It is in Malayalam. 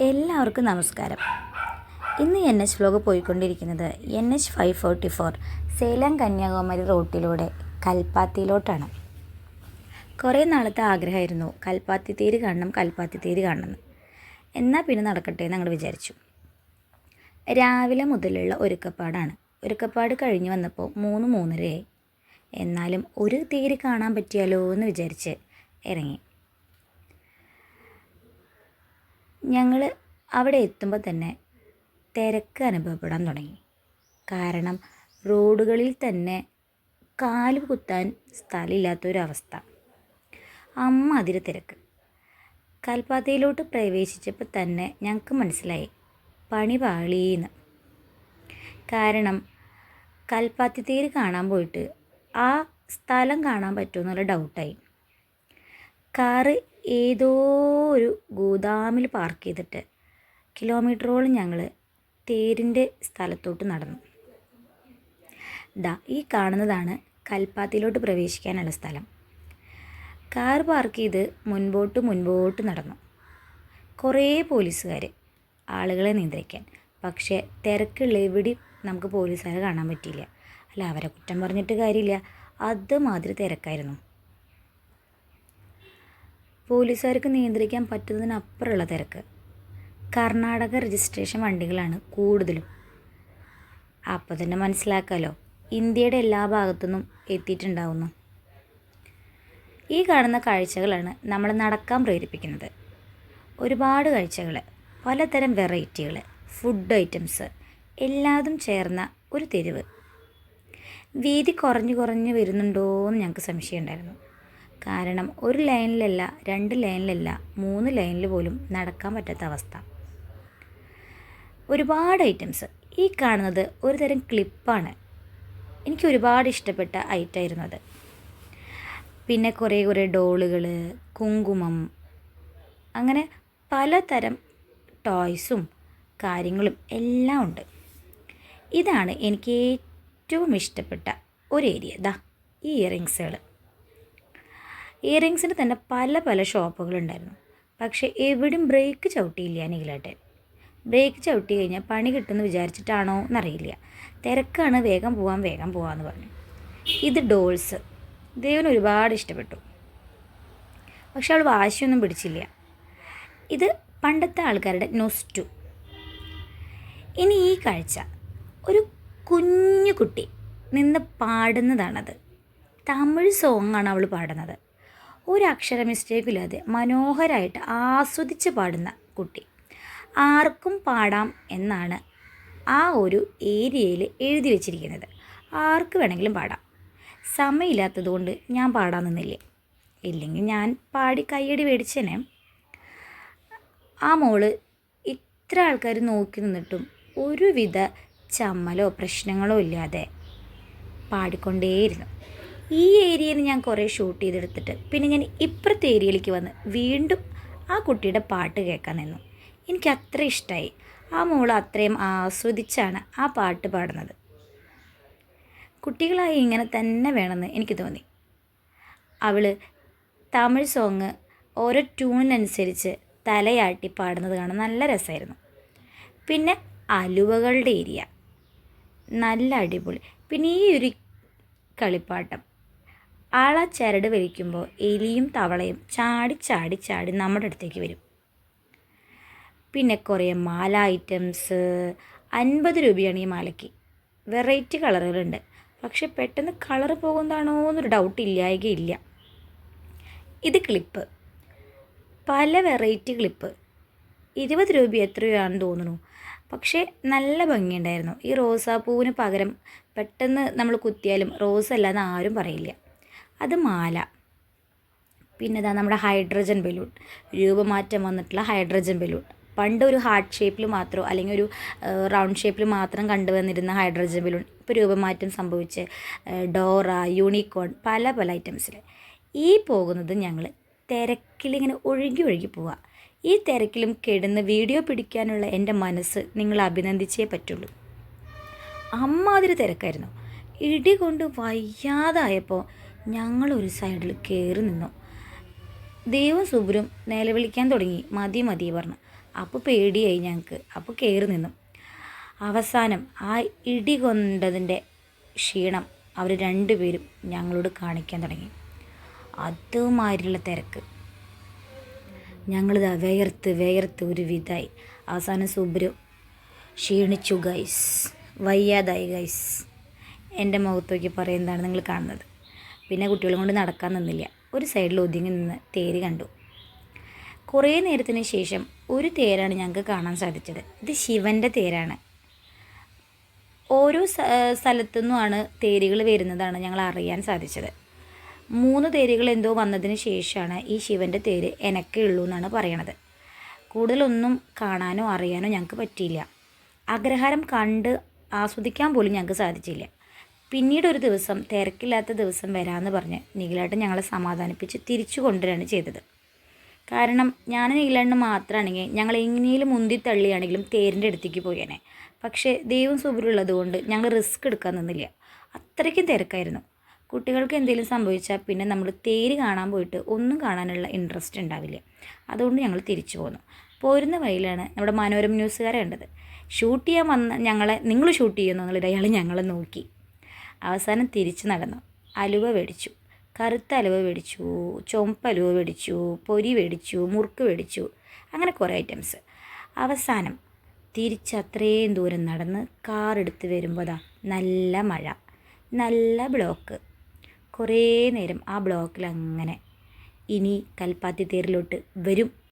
എല്ലാവർക്കും നമസ്കാരം. ഇന്ന് എൻ എച്ച് വ്ലോഗ് പോയിക്കൊണ്ടിരിക്കുന്നത് N H five forty four Salem Kanyakumari റോട്ടിലൂടെ കൽപ്പാത്തിയിലോട്ടാണ്. കുറേ നാളത്തെ ആഗ്രഹമായിരുന്നു കൽപ്പാത്തി തേര് കാണണം കൽപ്പാത്തി തേര് കാണണം എന്നാൽ പിന്നെ നടക്കട്ടെ എന്ന് ഞങ്ങൾ വിചാരിച്ചു. രാവിലെ മുതലുള്ള ഒരുക്കപ്പാടാണ്. ഒരുക്കപ്പാട് കഴിഞ്ഞ് വന്നപ്പോൾ മൂന്ന് മൂന്നരയായി. എന്നാലും ഒരു തേര് കാണാൻ പറ്റിയാലോ എന്ന് വിചാരിച്ച് ഇറങ്ങി. ഞങ്ങൾ അവിടെ എത്തുമ്പോൾ തന്നെ തിരക്ക് അനുഭവപ്പെടാൻ തുടങ്ങി. കാരണം റോഡുകളിൽ തന്നെ കാൽ കുത്താൻ സ്ഥലമില്ലാത്തൊരവസ്ഥ. അമ്മ അതിരെ തിരക്ക്. കൽപ്പാത്തയിലോട്ട് പ്രവേശിച്ചപ്പോൾ തന്നെ ഞങ്ങൾക്ക് മനസ്സിലായി പണി പാളീന്ന്. കാരണം കൽപ്പാത്തി തേര് കാണാൻ പോയിട്ട് ആ സ്ഥലം കാണാൻ പറ്റുമെന്നുള്ള ഡൗട്ടായി കാറ് ഏതോ ഒരു ഗോദാമിൽ പാർക്ക് ചെയ്തിട്ട് കിലോമീറ്ററോളം ഞങ്ങൾ തേരിന്റെ സ്ഥലത്തോട്ട് നടന്നു. ദാ ഈ കാണുന്നതാണ് കൽപ്പാത്തിയിലോട്ട് പ്രവേശിക്കാനുള്ള സ്ഥലം. കാർ പാർക്ക് ചെയ്ത് മുൻപോട്ട് മുൻപോട്ട് നടന്നു. കുറേ പോലീസുകാർ ആളുകളെ നിയന്ത്രിക്കാൻ. പക്ഷേ തിരക്കുള്ള എവിടെയും നമുക്ക് പോലീസുകാരെ കാണാൻ പറ്റിയില്ല. അല്ല അവരെ കുറ്റം പറഞ്ഞിട്ട് കാര്യമില്ല. അതുമാതിരി തിരക്കായിരുന്നു. പോലീസുകാർക്ക് നിയന്ത്രിക്കാൻ പറ്റുന്നതിനപ്പുറമുള്ള തിരക്ക്. കർണാടക രജിസ്ട്രേഷൻ വണ്ടികളാണ് കൂടുതലും. അപ്പോൾ തന്നെ മനസ്സിലാക്കാമല്ലോ ഇന്ത്യയുടെ എല്ലാ ഭാഗത്തുനിന്നും എത്തിയിട്ടുണ്ടാവുന്നു. ഈ കാണുന്ന കാഴ്ചകളാണ് നമ്മൾ നടക്കാൻ പ്രേരിപ്പിക്കുന്നത്. ഒരുപാട് കാഴ്ചകൾ പലതരം വെറൈറ്റികൾ ഫുഡ് ഐറ്റംസ് എല്ലാതും ചേർന്ന ഒരു തെരുവ്. വീതി കുറഞ്ഞു കുറഞ്ഞു വരുന്നുണ്ടോ എന്ന് ഞങ്ങൾക്ക് സംശയമുണ്ടായിരുന്നു. കാരണം ഒരു ലൈനിലല്ല രണ്ട് ലൈനിലല്ല മൂന്ന് ലൈനിൽ പോലും നടക്കാൻ പറ്റാത്ത അവസ്ഥ. ഒരുപാട് ഐറ്റംസ്. ഈ കാണുന്നത് ഒരു തരം ക്ലിപ്പാണ്. എനിക്ക് ഒരുപാട് ഇഷ്ടപ്പെട്ട ഐറ്റമായിരുന്നു അത്. പിന്നെ കുറേ കുറേ ഡോളുകൾ കുങ്കുമം അങ്ങനെ പലതരം ടോയ്സും കാര്യങ്ങളും എല്ലാം ഉണ്ട്. ഇതാണ് എനിക്ക് ഏറ്റവും ഇഷ്ടപ്പെട്ട ഒരു ഏരിയ. ദാ ഈ ഇയറിങ്സുകൾ. ഇയറിങ്സിന് തന്നെ പല പല ഷോപ്പുകളുണ്ടായിരുന്നു. പക്ഷേ എവിടെയും ബ്രേക്ക് ചവിട്ടിയില്ല നിഖിലേട്ടൻ ബ്രേക്ക് ചവിട്ടി കഴിഞ്ഞാൽ പണി കിട്ടുമെന്ന് വിചാരിച്ചിട്ടാണോ എന്നറിയില്ല. തിരക്കാണ് വേഗം പോവാം വേഗം പോവാന്ന് പറഞ്ഞു. ഇത് ഡോൾസ്. ദേവന് ഒരുപാട് ഇഷ്ടപ്പെട്ടു. പക്ഷെ അവൾ വാശിയൊന്നും പിടിച്ചില്ല. ഇത് പണ്ടത്തെ ആൾക്കാരുടെ നൊസ്റ്റു. ഇനി ഈ കാഴ്ച. ഒരു കുഞ്ഞു കുട്ടി നിന്ന് പാടുന്നതാണത്. തമിഴ് സോങ്ങാണ് അവൾ പാടുന്നത്. ഒരു അക്ഷര മിസ്റ്റേക്കില്ലാതെ മനോഹരമായിട്ട് ആസ്വദിച്ച് പാടുന്ന കുട്ടി. ആർക്കും പാടാം എന്നാണ് ആ ഒരു ഏരിയയിൽ എഴുതി വെച്ചിരിക്കുന്നത്. ആർക്ക് വേണമെങ്കിലും പാടാം. സമയമില്ലാത്തതുകൊണ്ട് ഞാൻ പാടാൻ നിന്നില്ലേ? ഇല്ലെങ്കിൽ ഞാൻ പാടി കയ്യടി മേടിച്ചേനെ. ആ മോൾ ഇത്ര ആൾക്കാർ നോക്കി നിന്നിട്ടും ഒരുവിധ ചമ്മലോ പ്രശ്നങ്ങളോ ഇല്ലാതെ പാടിക്കൊണ്ടേയിരുന്നു. ഈ ഏരിയയിൽ ഞാൻ കുറേ ഷൂട്ട് ചെയ്തെടുത്തിട്ട് പിന്നെ ഞാൻ ഇപ്പുറത്തെ ഏരിയയിലേക്ക് വന്ന് വീണ്ടും ആ കുട്ടിയുടെ പാട്ട് കേൾക്കാൻ നിന്നു. എനിക്ക് അത്ര ഇഷ്ടമായി ആ മോൾ അത്രയും ആസ്വദിച്ചാണ് ആ പാട്ട് പാടുന്നത്. കുട്ടികളായി ഇങ്ങനെ തന്നെ വേണമെന്ന് എനിക്ക് തോന്നി. അവൾ തമിഴ് സോങ് ഓരോ ട്യൂണിനനുസരിച്ച് തലയാട്ടി പാടുന്നത് കാണാൻ നല്ല രസമായിരുന്നു. പിന്നെ അലുവകളുടെ ഏരിയ. നല്ല അടിപൊളി. പിന്നെ ഈ ഒരു കളിപ്പാട്ടം. ആള ചരട് വലിക്കുമ്പോൾ എലിയും തവളയും ചാടി ചാടി ചാടി നമ്മുടെ അടുത്തേക്ക് വരും. പിന്നെ കുറേ മാല ഐറ്റംസ് അൻപത് രൂപയാണ് ഈ മാലയ്ക്ക്. വെറൈറ്റി കളറുകളുണ്ട്. പക്ഷെ പെട്ടെന്ന് കളർ പോകുന്നതാണോ എന്നൊരു ഡൗട്ട് ഇല്ലായകയില്ല. ഇത് ക്ലിപ്പ് പല വെറൈറ്റി ക്ലിപ്പ് ഇരുപത് രൂപ എത്രയാണെന്ന് തോന്നുന്നു. പക്ഷേ നല്ല ഭംഗിയുണ്ടായിരുന്നു. ഈ റോസാപ്പൂവിന് പകരം പെട്ടെന്ന് നമ്മൾ കുത്തിയാലും റോസ് അല്ലാന്ന് ആരും പറയില്ല. അത് മാല. പിന്നെ ഇതാ നമ്മുടെ ഹൈഡ്രജൻ ബലൂൺ. രൂപമാറ്റം വന്നിട്ടുള്ള ഹൈഡ്രജൻ ബലൂൺ. പണ്ട് ഒരു ഹാർട്ട് ഷേപ്പിൽ മാത്രം അല്ലെങ്കിൽ ഒരു റൗണ്ട് ഷേപ്പിൽ മാത്രം കണ്ടുവന്നിരുന്ന ഹൈഡ്രജൻ ബലൂൺ. ഇപ്പോൾ രൂപമാറ്റം സംഭവിച്ച് ഡോറ യൂണിക്കോൺ പല പല ഐറ്റംസിൽ ഈ പോകുന്നത് ഞങ്ങൾ തിരക്കിലിങ്ങനെ ഒഴുകി ഒഴുകി പോവുക ഈ തിരക്കിലും കിടന്ന് വീഡിയോ പിടിക്കാനുള്ള എന്റെ മനസ്സ് നിങ്ങൾ അഭിനന്ദിച്ചേ പറ്റുള്ളൂ. അമ്മാതിരി തിരക്കായിരുന്നു. ഇടി കൊണ്ട് വയ്യാതായപ്പോൾ ഞങ്ങളൊരു സൈഡിൽ കയറി നിന്നു. ദൈവം സുബുരും നിലവിളിക്കാൻ തുടങ്ങി. മതി മതി പറഞ്ഞു. അപ്പോൾ പേടിയായി ഞങ്ങൾക്ക് അപ്പോൾ കയറി നിന്നു. അവസാനം ആ ഇടി കൊണ്ടതിന്റെ ക്ഷീണം അവർ രണ്ടുപേരും ഞങ്ങളോട് കാണിക്കാൻ തുടങ്ങി. അതുമാതിരിയുള്ള തിരക്ക്. ഞങ്ങളിതാ വേർത്ത് വേർത്ത് ഒരു വിധായി അവസാനം സുബ്രു ക്ഷീണിച്ചു ഗൈസ് വയ്യാതായി ഗൈസ് എന്റെ മുഖത്തേക്ക് പറയുന്നതാണ് നിങ്ങൾ കാണുന്നത്. പിന്നെ കുട്ടികളും കൊണ്ട് നടക്കാൻ നിന്നില്ല. ഒരു സൈഡിൽ ഒതുങ്ങി നിന്ന് തേര് കണ്ടു. കുറേ നേരത്തിന് ശേഷം ഒരു തേരാണ് ഞങ്ങൾക്ക് കാണാൻ സാധിച്ചത്. ഇത് ശിവന്റെ തേരാണ്. ഓരോ സ്ഥ- സ്ഥലത്തു നിന്നുമാണ് തേരുകൾ വരുന്നതാണ് ഞങ്ങൾ അറിയാൻ സാധിച്ചത്. മൂന്ന് തേരുകൾ എന്തോ വന്നതിന് ശേഷമാണ് ഈ ശിവന്റെ തേര് എനക്കേ ഉള്ളൂ എന്നാണ് പറയണത്. കൂടുതലൊന്നും കാണാനോ അറിയാനോ ഞങ്ങൾക്ക് പറ്റിയില്ല. അഗ്രഹാരം കണ്ട് ആസ്വദിക്കാൻ പോലും ഞങ്ങൾക്ക് സാധിച്ചില്ല. പിന്നീട് ഒരു ദിവസം തിരക്കില്ലാത്ത ദിവസം വരാമെന്ന് പറഞ്ഞ് നിഖിലേട്ടൻ ഞങ്ങളെ സമാധാനിപ്പിച്ച് തിരിച്ചു കൊണ്ടുവരികയാണ് ചെയ്തത്. കാരണം ഞാൻ നീലണ്ണ മാത്രമാണെങ്കിൽ ഞങ്ങൾ എങ്ങനെയും മുന്തി തള്ളിയാണെങ്കിലും തേരിന്റെ അടുത്തേക്ക് പോയേനെ. പക്ഷേ ദൈവം സുബരുള്ളത് കൊണ്ട് ഞങ്ങൾ റിസ്ക് എടുക്കാൻ നിന്നില്ല. അത്രയ്ക്കും തിരക്കായിരുന്നു. കുട്ടികൾക്ക് എന്തെങ്കിലും സംഭവിച്ചാൽ പിന്നെ നമ്മൾ തേര് കാണാൻ പോയിട്ട് ഒന്നും കാണാനുള്ള ഇൻട്രസ്റ്റ് ഉണ്ടാവില്ല. അതുകൊണ്ട് ഞങ്ങൾ തിരിച്ചു പോന്നു. പോരുന്ന വഴിയിലാണ് നമ്മുടെ മനോരമ ന്യൂസുകാരെ കണ്ടത്. ഷൂട്ട് ചെയ്യാൻ വന്ന ഞങ്ങളെ നിങ്ങൾ ഷൂട്ട് ചെയ്യുന്നു എന്നുള്ളത് അയാൾ ഞങ്ങളെ നോക്കി. അവസാനം തിരിച്ചു നടന്നു. അലുവ മേടിച്ചു കറുത്ത അലുവ മേടിച്ചു ചുമപ്പ് അലുവ മേടിച്ചു പൊരി മേടിച്ചു മുറുക്ക് മേടിച്ചു അങ്ങനെ കുറേ ഐറ്റംസ് അവസാനം തിരിച്ച് അത്രയും ദൂരം നടന്ന് കാർ എടുത്ത് വരുമ്പോൾ നല്ല മഴ. നല്ല ബ്ലോക്ക് കുറേ നേരം ആ ബ്ലോക്കിൽ അങ്ങനെ ഇനി കൽപ്പാത്തി തേരിലോട്ട് വരും.